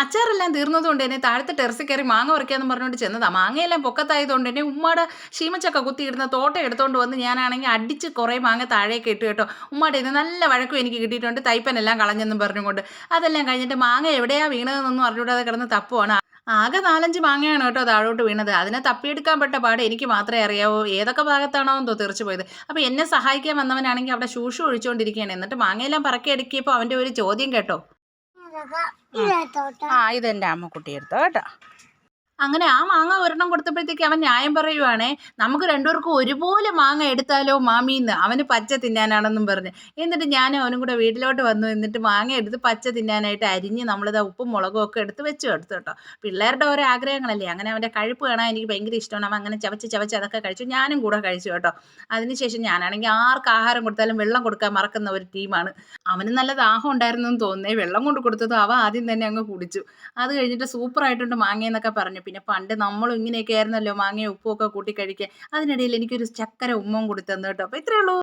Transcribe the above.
അച്ചാറെല്ലാം തീർന്നതുകൊണ്ട് എന്നെ താഴത്തെ ടെറസ് കയറി മാങ്ങ പറിക്കാന്ന് പറഞ്ഞുകൊണ്ട് ചെന്നതാ. മാങ്ങയെല്ലാം പൊക്കത്തായതുകൊണ്ട് എന്നെ ഉമ്മയുടെ ശീമച്ചക്ക കുത്തിയിടുന്ന തോട്ട എടുത്തുകൊണ്ട് വന്ന് ഞാനാണെങ്കിൽ അടിച്ച് കുറേ മാങ്ങ താഴേക്ക് ഇട്ടു കേട്ടോ. ഉമ്മയുടെ ഇത് നല്ല വഴക്കും എനിക്ക് കിട്ടിയിട്ടുണ്ട്. തൈപ്പനെല്ലാം കളഞ്ഞെന്നും പറഞ്ഞുകൊണ്ട്. അതെല്ലാം കഴിഞ്ഞിട്ട് മാങ്ങ എവിടെയാ വീണതെന്നൊന്നും അറിഞ്ഞൂടാതെ കിടന്ന് തപ്പുവാണ്. ആകെ നാലഞ്ച് മാങ്ങയാണ് കേട്ടോ താഴോട്ട് വീണത്. അതിനെ തപ്പിയെടുക്കാൻ പെട്ട പാട് എനിക്ക് മാത്രമേ അറിയാവൂ. ഏതൊക്കെ ഭാഗത്താണോ എന്തോ തെറിച്ചു പോയത്. അപ്പോൾ എന്നെ സഹായിക്കാൻ വന്നവനാണെങ്കിൽ അവിടെ ശൂഷു ഒഴിച്ചുകൊണ്ടിരിക്കുകയാണ് എന്നിട്ട് മാങ്ങയെല്ലാം പറക്കിയെടുക്കിയപ്പോൾ അവന്റെ ഒരു ചോദ്യം കേട്ടോ. ആ. ഇതെന്റെ അമ്മക്കുട്ടി എടുത്തോ കേട്ടോ അങ്ങനെ ആ മാങ്ങ ഒരെണ്ണം കൊടുത്തപ്പോഴത്തേക്ക് അവൻ ന്യായം പറയുവാണേ നമുക്ക് രണ്ടുപേർക്കും ഒരുപോലെ മാങ്ങ എടുത്താലോ മാമിന്ന്? അവന് പച്ച തിന്നാനാണെന്നും പറഞ്ഞ്. എന്നിട്ട് ഞാൻ അവനും കൂടെ വീട്ടിലോട്ട് വന്നു എന്നിട്ട് മാങ്ങ എടുത്ത് പച്ച തിന്നാനായിട്ട് അരിഞ്ഞ് നമ്മളിത് ഉപ്പും മുളകും ഒക്കെ എടുത്ത് വെച്ചു എടുത്തു കേട്ടോ. പിള്ളേരുടെ ഓരോ ആഗ്രഹങ്ങളല്ലേ അങ്ങനെ അവന്റെ കഴിപ്പ് കാണാൻ എനിക്ക് ഭയങ്കര ഇഷ്ടമാണ്. അവൻ അങ്ങനെ ചവച്ച് ചവച്ച് അതൊക്കെ കഴിച്ചു ഞാനും കൂടെ കഴിച്ചു കേട്ടോ. അതിനുശേഷം ഞാനാണെങ്കിൽ ആർക്ക് ആഹാരം കൊടുത്താലും വെള്ളം കൊടുക്കാൻ മറക്കുന്ന ഒരു ടീമാണ്. അവന് നല്ല ദാഹം ഉണ്ടായിരുന്നു എന്ന് തോന്നുന്നേ. വെള്ളം കൊണ്ട് കൊടുത്തത് അവ ആദ്യം തന്നെ അങ്ങ് കുടിച്ചു. അത് കഴിഞ്ഞിട്ട് സൂപ്പറായിട്ടുണ്ട് മാങ്ങയെന്നൊക്കെ പറഞ്ഞു. പിന്നെ പണ്ട് നമ്മളും ഇങ്ങനെയൊക്കെ ആയിരുന്നല്ലോ മാങ്ങയും ഉപ്പും ഒക്കെ കൂട്ടി കഴിക്കുക അതിനിടയിൽ എനിക്കൊരു ചക്കര ഉമ്മയും കൂടി തന്നു കേട്ടോ. അപ്പോൾ ഇത്രയേ ഉള്ളൂ.